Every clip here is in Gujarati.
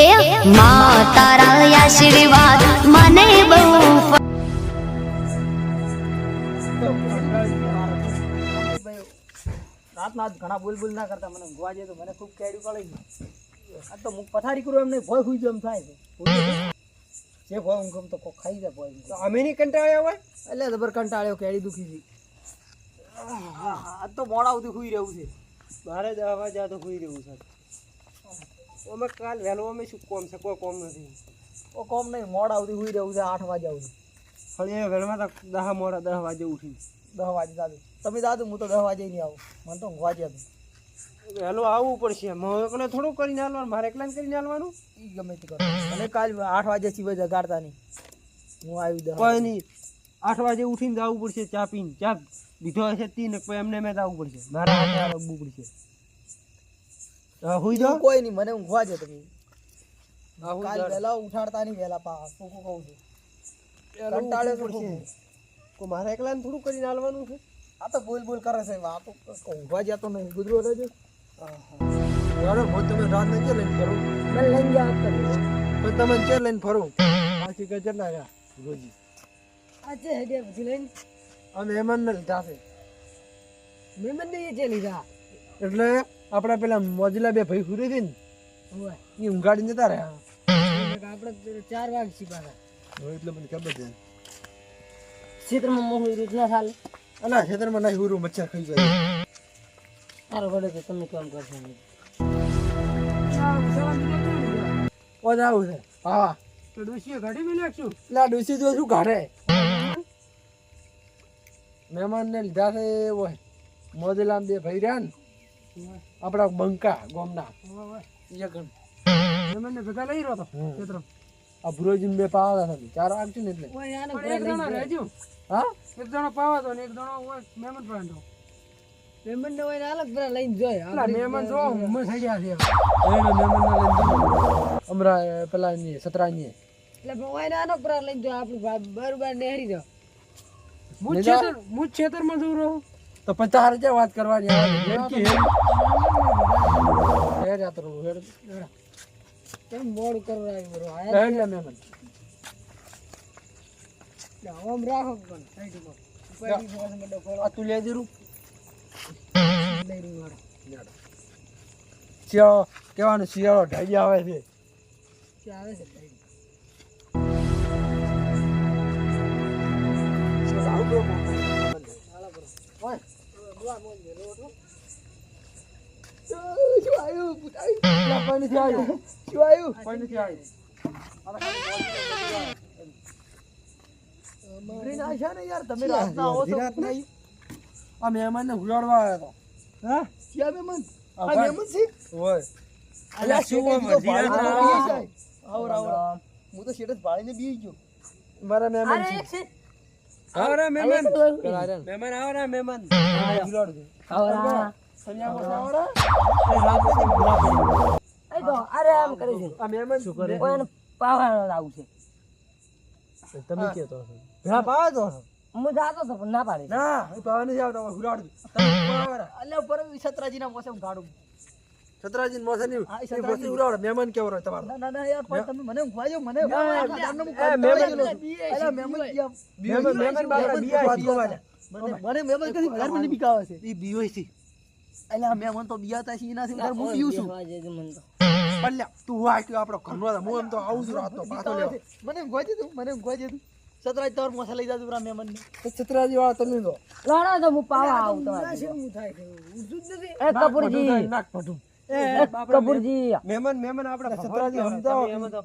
એ મા તારા આશીર્વાદ મને બહુ રાતના ઘણા બોલ બોલ ના કરતા મને ગોવા જાય તો મને ખૂબ કેડ્યું કળી ગયું આ તો હું પથારી કરું એમને ભોય હુઈ જેમ થાય છે. જે ભોય ઊંઘ તો કોક ખાઈ જાય ભોય તો અમે નહીં કંટાળ્યા હોય? એટલે જબર કંટાળ્યો કેડી દુખી હતી આજ તો મોડા સુધી હુઈ રહેવું છે. મારે જવા જાય તો હુઈ રહ્યું છે. અમે કાલ વહેલો અમે શું કોમ છે? કોઈ કોમ નથી. ઓ કોમ નહીં મોડા આવતી હુઈ રહેવું છે આઠ વાગે આવતી ફળી વહેલમાં તો દહ મોડા દહ વાગે ઉઠી દસ વાગે દાદુ તમે દાદુ હું તો દસ વાગે નહીં આવું. મને તો ઊંઘવા જાય વહેલો આવવું પડશે. મને એકલે થોડું કરીને હાલવાનું મારે એકલાને કરીને હાલવાનું એ ગમે તે કરો. અને કાલ આઠ વાગે સિવાય જગાડતા નહીં. હું આવી દસ કોઈ નહીં. આઠ વાગે ઉઠીને જવું પડશે ચા પીને. ચા લીધો હશે તીન પછી એમને મેં જવું પડશે. મારા હાથે આવવું પડશે હુઈ જાઓ. કોઈ નહીં મને ઊંઘવા દે તમે કાલ. વહેલા ઉઠાડતા નહીં વહેલા પા શું કહું છું. કંટાળે થોડું. કોઈ મારે એકલાને થોડું કરીને હાલવાનું છે? આ તો બોલ બોલ કરે છે આ તો ઊંઘવા જતો નહીં. ગુજરો રહેજો. યાર હું. તમે રાત ને કે લઈને ફરો? મેં લઈને ગયા પણ તમે ચેર લઈને ફરો? બાકી ગજર ના રહ્યા. રોજી. આજે હેડે બધી લઈને. અમે મહેમાન ને લીધા છે. મહેમાન ને જે લીધા. એટલે આપડા પેલા મોજલા બે ભાઈ ફૂરી હતી ને એ ઊંઘાડીને જતા રહ્યા. આપણે ચાર વાગે પાછા. એટલે મને ખબર છે. ક્ષેત્રમાં મોહું રૂજ ના ચાલે. અલા ક્ષેત્રમાં નહીં હુરું મચ્છર ખાઈ જાય. સારું વડે તો તમે કામ કરશો? ઓજ આવું છે. હા. તો ડોસીએ ઘડી મેં નાખશું લા ડુસી ડોસી જો શું ઘાડે મહેમાન ને લીધા છે ઓય મોજલા બે ભાઈ રહ્યા ને. આપડા બંકા ગોમના. મહેમાન ભેગા લઈ રહ્યો તો આ ભુરોજી બે પાવા હતા ચાર વાગશે ને એટલે. એક જણો રહેજો હા? એક જણો પાવા દો ને એક જણો હોય મહેમાન પાવા દો મહેમાન ને હોય અલગ બધા લઈને જોય. મહેમાન જો ઉમર થઈ ગયા છે. એને મહેમાન ને લઈને દીધું. અમરા પેલા ની સતરાની એટલે હોય ને આનો પ્રા લઈને જો આપણું બરોબર નેહરી જો હું છેતર હું છેતરમાં જઉં રહું. તો પચાસ હજાર વાત કરવાની આવે રહું, હેડ. કેમ મોડું કરવા આવ્યું બરો હેડ લે મહેમાન. આમ રાખો પણ સાઈડ ઉપર. ઉપાડી ફોન મંડો તું લે જરું લઈ રહ્યું મારો શિયાળો કેવાનું શિયાળો ઢાઈ આવે છે. આવે છે સાઈડ શું આવ્યું પુતાઈ કોઈ નથી આવ્યું. શું આવ્યું કોઈ નથી આવ્યું. આશા ને યાર તમે રાતના આવો છો અડધી રાતના આવ્યું. આ હુલાડવા આવ્યા હતા હા ક્યાં મહેમાન આ આ મહેમાન છે હોય અલ્યા શું શેઠ આમ કીધું અડધી ભાળીને રાતના બેસી આવો? જાય. આવર આવર હું તો શેઠ ભાળીને બેસી ગયો મારા મહેમાન છે આવરા મહેમાન. મહેમાન આવો ને મહેમાન હુલાડજો. અરે આમ કરે છે આ મહેમાન શું કરે? ઓય પાવાનો આવું છે. તમે કેતો ભેળા પાવા દો હું જાતો તો પણ ના પાડે. ના હું પાવા નથી આવતો હુરાડ. અલ્યા પર છત્રાજી ના મોસમ ગાડું છત્રાજી મોસે ની હા, એ એ. મોસે હુલાડો. મહેમાન કેવો રહે તમારો? ના ના ના યાર પણ તમે મને ખવાજો મને હું એ, મહેમાન મહેમાન મહેમાન બાપરા મને મને મહેમાન કદી ઘર મને બીકાવે છે. ઈ બીયોય છે. અલ્યા મહેમાન તો બીયાતા છે એનાથી વધારે હું બીયું છું. પલ્યા, તું. વાય કે આપણો ઘરનો હતો. હું એમ તો આવું જ રાતો પાછો લેવા. મને ઊંઘવા જતું મને ઊંઘવા જતું સતરાજ તમારે મોસા લઈ જાતું પેલા મહેમાન તો વાળા તમે તો. લાડો તો હું પાવા આવું શું થાય છે? ઊંધું જ નથી? એ કપૂરજી. નાક પઢું. એ કપૂરજી. મહેમાન મહેમાન આપણા છત્રાજી સમજાવો કે- તો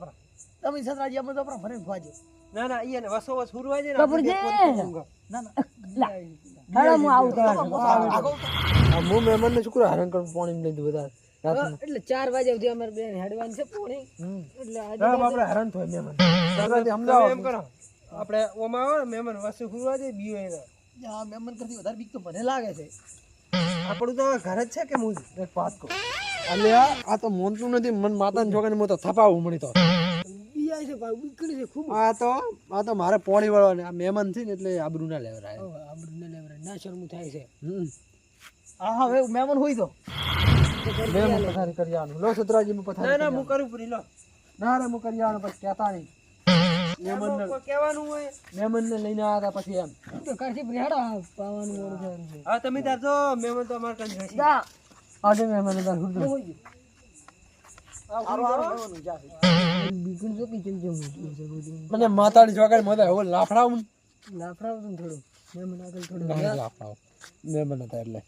તમે સતરાજી અમે તો આપણા. મને ઊંઘવા ના ના ઈ એને વસો વસ હુરવા ને કપૂરજી. ના ના. હાલો હું આવું હું કરું? હેરાન કરું, પાણી લઈ દઉં બધા. એટલે ચાર વાગ્યા સુધી અમારે બેન હેડવાની છે પોણી. એટલે આજે હેરાન થાય મહેમાન. સમજાવો. એમ કરો. આપણે ઓમાં આવે ને મહેમાન વસો હુરવા દે બીયો એને. આ મહેમાન કરતી વધારે બીક તો મને લાગે છે. આપણું તો ઘર જ છે કે હું એક વાત કહું. અલ્યા, આ તો મોનતું નથી. મન માતાને છોકરાને હું તો થપાવું મળી તો. બીયા છે ભાઈ બીકડી છે ખૂબ. આ તો આ તો મારે પોણી વાળવાની આ મહેમાન છે ને એટલે આબરૂ ના લેવરાય આબરૂને લેવરે ના શરમું થાય છે. હા હા હવે મહેમાન હોય તો. મહેમાન પથારી કરી આવવાનું લો સતરાજી માં ના પથારી ના હું કરું પૂરી લો. ના રે હું કરી આવવાનો પછી કહેતા નહીં મહેમાનને કહેવાનું હોય. મહેમાનને લઈને આવ્યા હતા પછી એમ. તો કરશી હેડો પાવાનું મોડું છે હા તમે તાર તો મહેમાન તો અમારે કઈ આજે મહેમાન શું બીકણ જો કિચન જેમ મૂક્યું છે બધું મને માતાની જોગાડ મજા હવે લાફડાવ લાફડાવ તું થોડું. મહેમાન આગળ થોડું લાફડાવ લાફડાવું. મને હતા એટલે.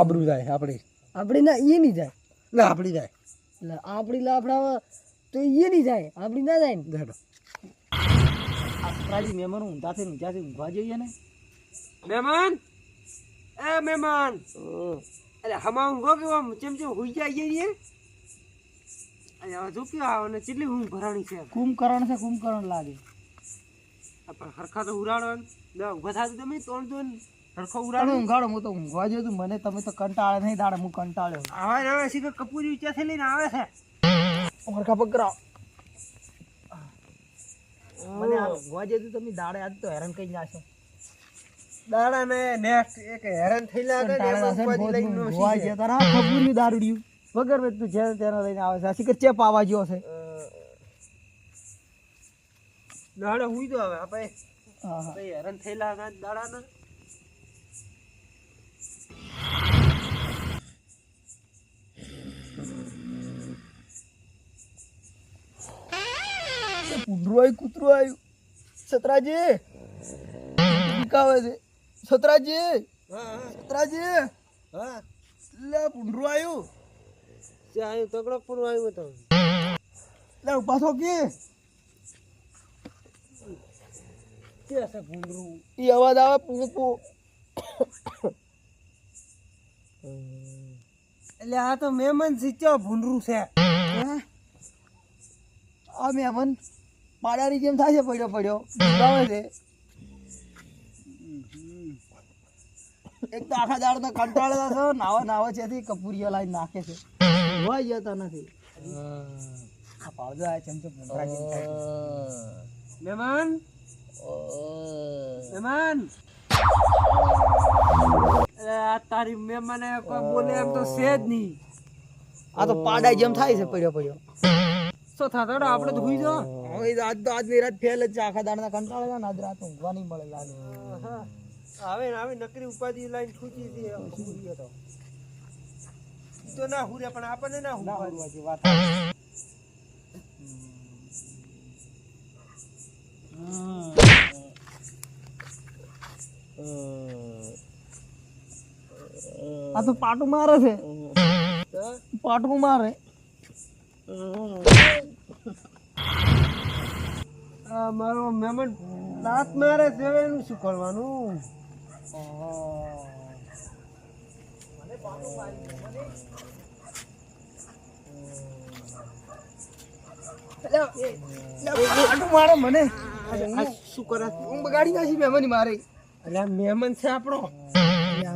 આબરૂ જાય આપણી આપડી ના એ નહીં જાય. ના આપણી જાય. એટલે આપડી લાફડાવ તો એ નહીં જાય. આપડી ના જાય ને. દેડો આપણાજી મહેમાન ઊંધાથી ઊંધાથી ઊંઘવા જઈએ ને. મહેમાન એ મહેમાન અરે હમા ઊંઘો કે આમ ચેમ ચેમ હુઈ જાય છે અરે હવે જો કેવું આવે ને કેટલી ઊંઘ ભરાણી છે. કુંભકરણ છે કુંભકરણ લાગે. પણ હરખા તો ઉરાડો ને. ના ઊભા તમે ત્રણ તો હરખો ઉરાડો ઊંઘાડો હું તો ઊંઘવા તું મને તમે તો કંટાળે નહીં દાડે હું કંટાળ્યો આવે છે કે કપૂરી લઈને આવે છે. હરખા પકડાવ મને ઊંઘવા તું તમે દાડે આજ તો હેરાન કઈ જાશો દાડા ને નેક્સ્ટ એક હેરાન ને એમાં લઈને ઊંઘવા દારૂડિયું. વગર બધું જેને તેને લઈને આવે છે. આ શીખર ચેપ આવા જ્યો છે. દાડા હુઈ તો આવે આપણે હેરાન થયેલા હતા દાડાના. કૂતરું આવ્યું છતરાજી. આવ્યું સતરાજી કાવે છે સતરાજી સતરાજી હા. લે પૂંડરું આવ્યું ત્યાં તગડો પૂરું આવ્યું તો લે પાછો કે. કે હશે ભૂંડરું ઈ અવાજ આવે પૂ પૂ એટલે આ તો મહેમાન સિચ્ચો ભૂંડરું છે. આ મેમન પાડાની જેમ થાય છે પડ્યો પડ્યો. આવે છે. એક તો આખા દાડ તો કંટાળેલા છે નાવા નાવા છે કપૂરીઓ લાવી નાખે છે. હોય જતા નથી. આ પાડો આ ચમચો ભૂંગળા જેમ થાય છે. મહેમાન? મહેમાન? આ તારી મહેમાને કોઈ બોલે એમ તો છે જ નહીં. આ તો પાડા જેમ થાય છે પડ્યો પડ્યો. શું થતો હતો આપણે તો હુઈ જો હવે આજ તો આજની રાત ફેલ જ છે. આખા દાડના કંટાળે ને આજ રાત ઊંઘવા નહીં મળે લાગે. આવે ને આવે નકરી ઉપાધિ લાઈન ખૂચી હતી તો ના હુરે પણ આપણને ના હુવા જે વાત આ તો પાટું મારે છે. પાટું મારે. મારો મહેમાન દાંત મારે છે એનું શું કરવાનું? મારે મને? શું કરે? ઊંઘ બગાડી નાખી મહેમાની મારે. એટલે આ મહેમાન છે આપણો.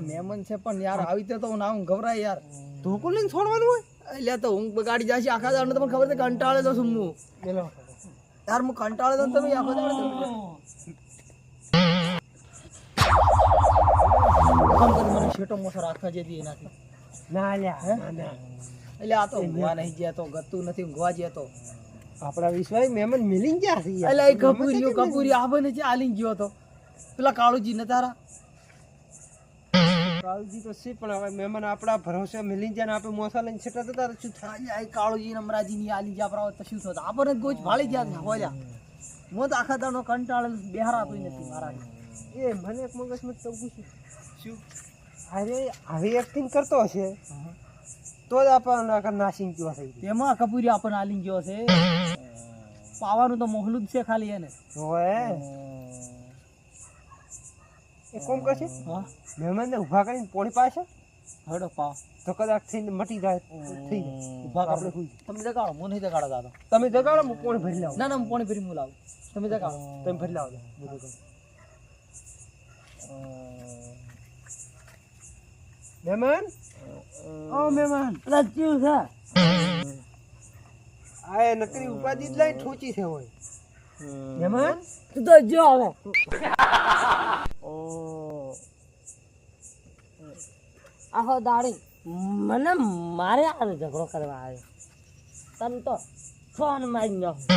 મહેમાન છે પણ યાર આવી રીતે તો હું ના હું ગભરાય યાર. ધોકો લઈને છોડવાનું હોય? એટલે તો ઊંઘ બગાડી જશે આખા દાડને તમને ખબર છે કંટાળે તો છું હું? યાર હું કંટાળે તો તમે આખો દાડો શેટો મોસો રાખવા જેથી એનાથી. ના લ્યા ના ના. એટલે આ તો ઊંઘવા નહીં ગયા તો ગતું નથી ઊંઘવા ગયા તો. આપણા વિશ્વાસ મહેમાન મિલી ગયા છે એટલે એ કપૂરીઓ કપૂરી બને છે? આલી ગયો તો. પેલા કાળુજી ને તારા કાળુજી તો છે પણ હવે મહેમાન આપણા ભરોસે મિલી જાય ને આપણે મોસા લઈને છેટા જતા શું થાય આ કાળુજી અમરાજી ની આલી ગયા આપણા તો શું થતું આપણને ગોચ ભાળી ગયા હોજા. હું તો આખા દાડો કંટાળે બેહારાતું નથી મારા એ મને એક મગજમાં તો પૂછ્યું. શું? અરે આવી એક્ટિંગ કરતો હશે? તો જ આપણને નાસિંગ કયો ગયું તેમાં કપૂરી આપણને આલી ગયો છે. પાવાનું તો મોહલું જ છે ખાલી એને. હોય એ કોમ કરશે? મહેમાનને ઊભા કરીને પોણી પાસે હડો પાવ. તો કદાચ થઈને મટી જાય થઈ ઊભા આપણે તમે જગાડો હું નહીં જગાડો દાદા. તમે જગાડો હું પોણી ભરી લાવું. ના ના હું પોણી ભરી હું લાવું. તમે જગાડો. તમે ભરી લાવો. હું. જગાડું. મહેમાન ઓ મહેમાન રચ્યું છે. આ એ નકરી ઉપાધિ જ લઈ ઠોચી છે હોય. મહેમાન તું તો જો હવે. આહો દાડી મને મારે આ ઝઘડો કરવા આવ્યો તમ તો ફોન મારી નાખું.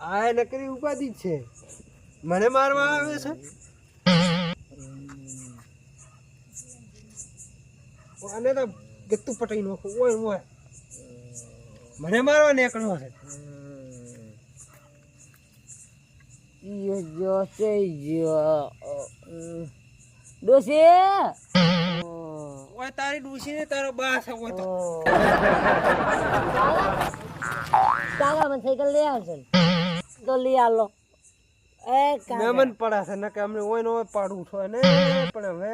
આ નકરી ઉપાધિ છે. મને મારવા આવે છે? આને તો ગત્તુ પટાઈ નાખું. ઓય ઓય. મને મારવા નીકળ્યો છે. યો જો છે યો ડોસી ઓય તારી ડોસી ને તારો બા છે ઓય તો. કાકા મને સાયકલ લઈ આવશે ને? તો લઈ આલો. એ કાકા. મેમન પડા છે નકે અમને ઓય નો પાડવું છો ને. પણ હવે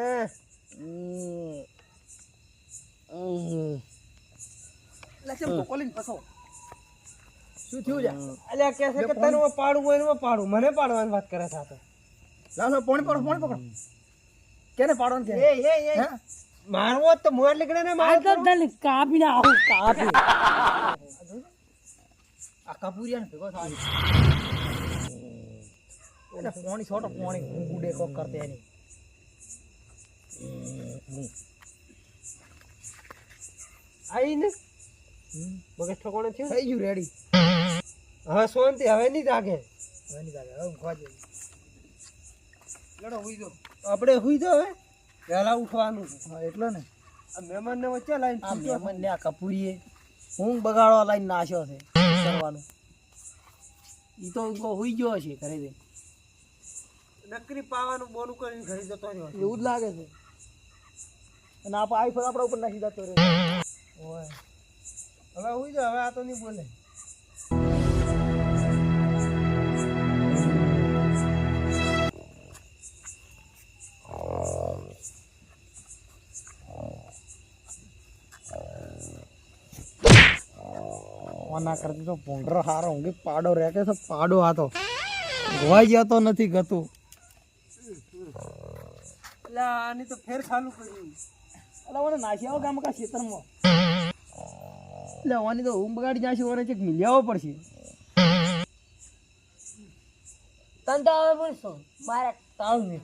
હમ. હમ. એટલે કેમ લઈને ફસો શું થયું છે અલ્યા કે છે કે તને હું પાડું હોય ને ઓય મને પાડવાની વાત કરે છે આ તો. લાવ લાવ પોણી પકડો પોણી પકડો. કેને પાડવાનું કે? એ એ એ. મારવો તો મોર લીકડે ને આ માર તો. દલ કાપી ના આવું કાપી. આ કાપુરિયા ને ભેગો થાય. એટલે પોણી છોટો પોણી ગુડે કોક કરતે એની. આઈ ને. મગજ ઠકોણે થયું થઈ ગયું રેડી હવે શાંતિ હવે નહીં જાગે. હવે નહીં જાગે. હવે ઊંઘવા જઈએ. લડો હુઈ દો આપણે હુઈ દો હવે વહેલા ઉઠવાનું છે. હા એટલે ને. આ મહેમાન ને વચ્ચે લાઈન આ મહેમાન ને આ કપૂરીએ ઊંઘ બગાડવા લાઈન નાશ્યો છે કરવાનું એ તો ઊંઘો હુઈ ગયો છે ઘરે દે નકરી પાવાનું બોનું કરીને ઘરે જતો રહ્યો એવું જ લાગે છે. અને આપણે આઈફોન આપણા ઉપર નાખી જતો રહ્યો ઓય. હવે હું જો હવે આ તો નહીં બોલે. ના કરતી તો ભૂંડરો હારો ઊંઘી પાડો રહે કે પાડો આ તો. ગોવાઈ જતો નથી ગતું. એટલે આની તો ફેર ખાલું કર્યું એટલે મને નાખી આવો ગામ કા ખેતરમાં. એટલે ઓની તો ઊંઘ બગાડી જાશે ઓને ચેક મિલ્યાવો પડશે. તને તો હવે બોલશો મારે તાવ નથી.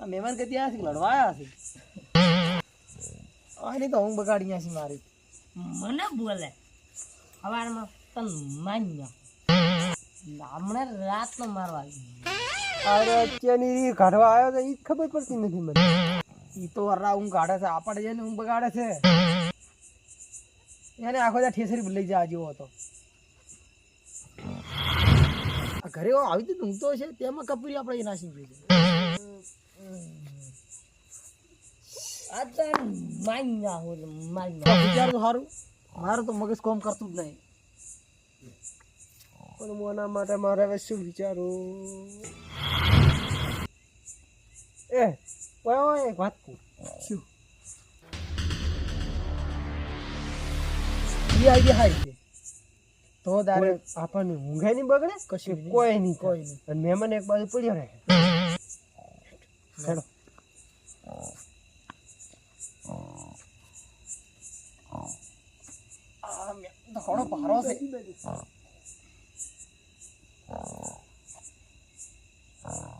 આ મહેમાન કે ત્યાં છે લડવા આવ્યા છે? આની તો ઊંઘ બગાડી છે મારી. મને બોલે સવારમાં તન માન્ય. હમણાં રાતનો મારવા અરે અત્યારની કાઢવા આવ્યો તો ઈ ખબર પડતી નથી મને. ઈ તો અરરા ઊંઘ કાઢે છે. આપણે જઈને ઊંઘ બગાડે છે. એને આખો દા ઠેસરી લઈ જવા જેવો હતો. ઘરે આવી રીતે ઊંઘતો છે તેમાં કપૂરી આપણે એ નાસી ગયું છે આ તો વિચાર તો સારું. મારું તો મગજ કોમ કરતું જ નહીં. પણ મોના માટે મારે હવે શું વિચારું? એ ઓય ઓય એક વાત કહું શું એ આઈડિયા હારી છે તો તારે આપણને ઊંઘે નહીં બગડે કશું. કોઈ નહીં કોઈ નહીં. અને મહેમાન એક બાજુ પડ્યો રહે તો ઘણો ભારો છે આ